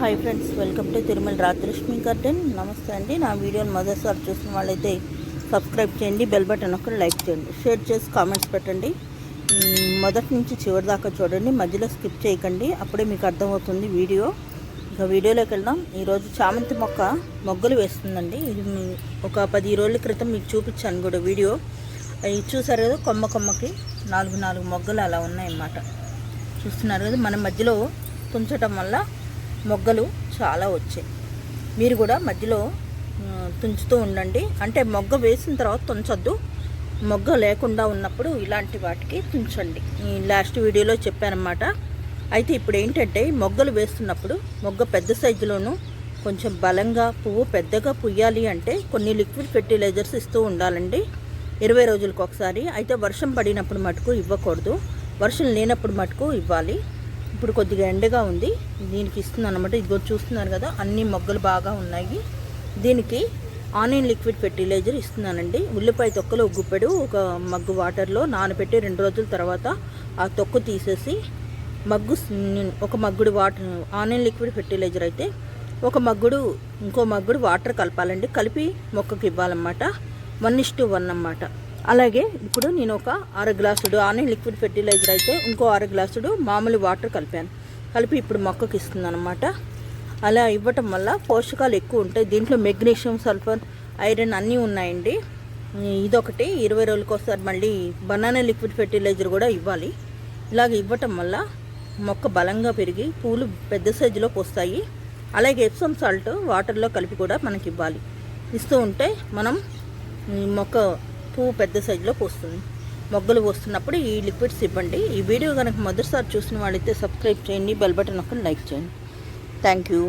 Hi friends welcome to Tirumala Rajalakshmi garden నమస్తే అండి. నా వీడియోని మొదటిసారి చూసిన వాళ్ళైతే సబ్స్క్రైబ్ చేయండి బెల్ బటన్ ఒకటి లైక్ చేయండి షేర్ చేసి కామెంట్స్ పెట్టండి. మొదటి నుంచి చివరి దాకా చూడండి మధ్యలో స్కిప్ చేయకండి అప్పుడే మీకు అర్థమవుతుంది వీడియో ఇక వీడియోలోకి వెళ్దాం. ఈరోజు చామంతి మొక్క మొగ్గలు వేస్తుందండి. ఇది ఒక పది రోజుల క్రితం మీకు చూపించాను కూడా వీడియో ఇది చూసారు కదా కొమ్మ కొమ్మకి నాలుగు నాలుగు మొగ్గలు అలా ఉన్నాయన్నమాట. చూస్తున్నారు కదా మన మధ్యలో తుంచటం వల్ల మొగ్గలు చాలా వచ్చాయి. మీరు కూడా మధ్యలో తుంచుతూ ఉండండి. అంటే మొగ్గ వేసిన తర్వాత తుంచొద్దు. మొగ్గ లేకుండా ఉన్నప్పుడు ఇలాంటి వాటికి తుంచండి. లాస్ట్ వీడియోలో చెప్పానమాట. అయితే ఇప్పుడు ఏంటంటే మొగ్గలు వేస్తున్నప్పుడు మొగ్గ పెద్ద సైజులోను కొంచెం బలంగా పువ్వు పెద్దగా పుయ్యాలి అంటే కొన్ని లిక్విడ్ ఫెర్టిలైజర్స్ ఇస్తూ ఉండాలండి. ఇరవై రోజులకు ఒకసారి అయితే వర్షం పడినప్పుడు మటుకు ఇవ్వకూడదు. వర్షం లేనప్పుడు మటుకు ఇవ్వాలి. ఇప్పుడు కొద్దిగా ఎండగా ఉంది. దీనికి ఇస్తున్నాను అనమాట ఇదిగో చూస్తున్నారు కదా అన్ని మొగ్గలు బాగా ఉన్నాయి. దీనికి ఆనియన్ లిక్విడ్ ఫెర్టిలైజర్ ఇస్తున్నానండి. ఉల్లిపాయ తొక్కలు గుప్పెడు ఒక మగ్గు వాటర్లో నానబెట్టి రెండు రోజుల తర్వాత ఆ తొక్కు తీసేసి మగ్గు ఒక మగ్గుడు వాటర్ ఆనియన్ లిక్విడ్ ఫెర్టిలైజర్ అయితే ఒక మగ్గుడు ఇంకో మగ్గుడు వాటర్ కలపాలండి. కలిపి మొక్కకి ఇవ్వాలన్నమాట. వన్ ఇస్ టు వన్ అన్నమాట. అలాగే ఇప్పుడు నేను ఒక అర గ్లాసుడు ఆనియన్ లిక్విడ్ ఫెర్టిలైజర్ అయితే ఇంకో అర గ్లాసుడు మామూలు వాటర్ కలిపాను. కలిపి ఇప్పుడు మొక్కకి ఇస్తుందన్నమాట. అనమాట అలా ఇవ్వటం వల్ల పోషకాలు ఎక్కువ ఉంటాయి. దీంట్లో మెగ్నీషియం సల్ఫర్ ఐరన్ అన్నీ ఉన్నాయండి. ఇదొకటి. ఇరవై రోజులకి ఒకసారి మళ్ళీ బనానా లిక్విడ్ ఫెర్టిలైజర్ కూడా ఇవ్వాలి. ఇలాగ ఇవ్వటం వల్ల మొక్క బలంగా పెరిగి పూలు పెద్ద సైజులోకి వస్తాయి. అలాగే ఎప్సమ్ సాల్ట్ వాటర్లో కలిపి కూడా మనకి ఇవ్వాలి. ఇస్తూ ఉంటే మనం మొక్క పువ్వు పెద్ద సైజులో పోస్తుంది. మొగ్గలు పోస్తున్నప్పుడు ఈ లిక్విడ్స్ ఇవ్వండి. ఈ వీడియో కనుక మొదటిసారి చూసిన వాళ్ళైతే సబ్స్క్రైబ్ చేయండి బెల్ బటన్ ఒకటి లైక్ చేయండి. Thank you.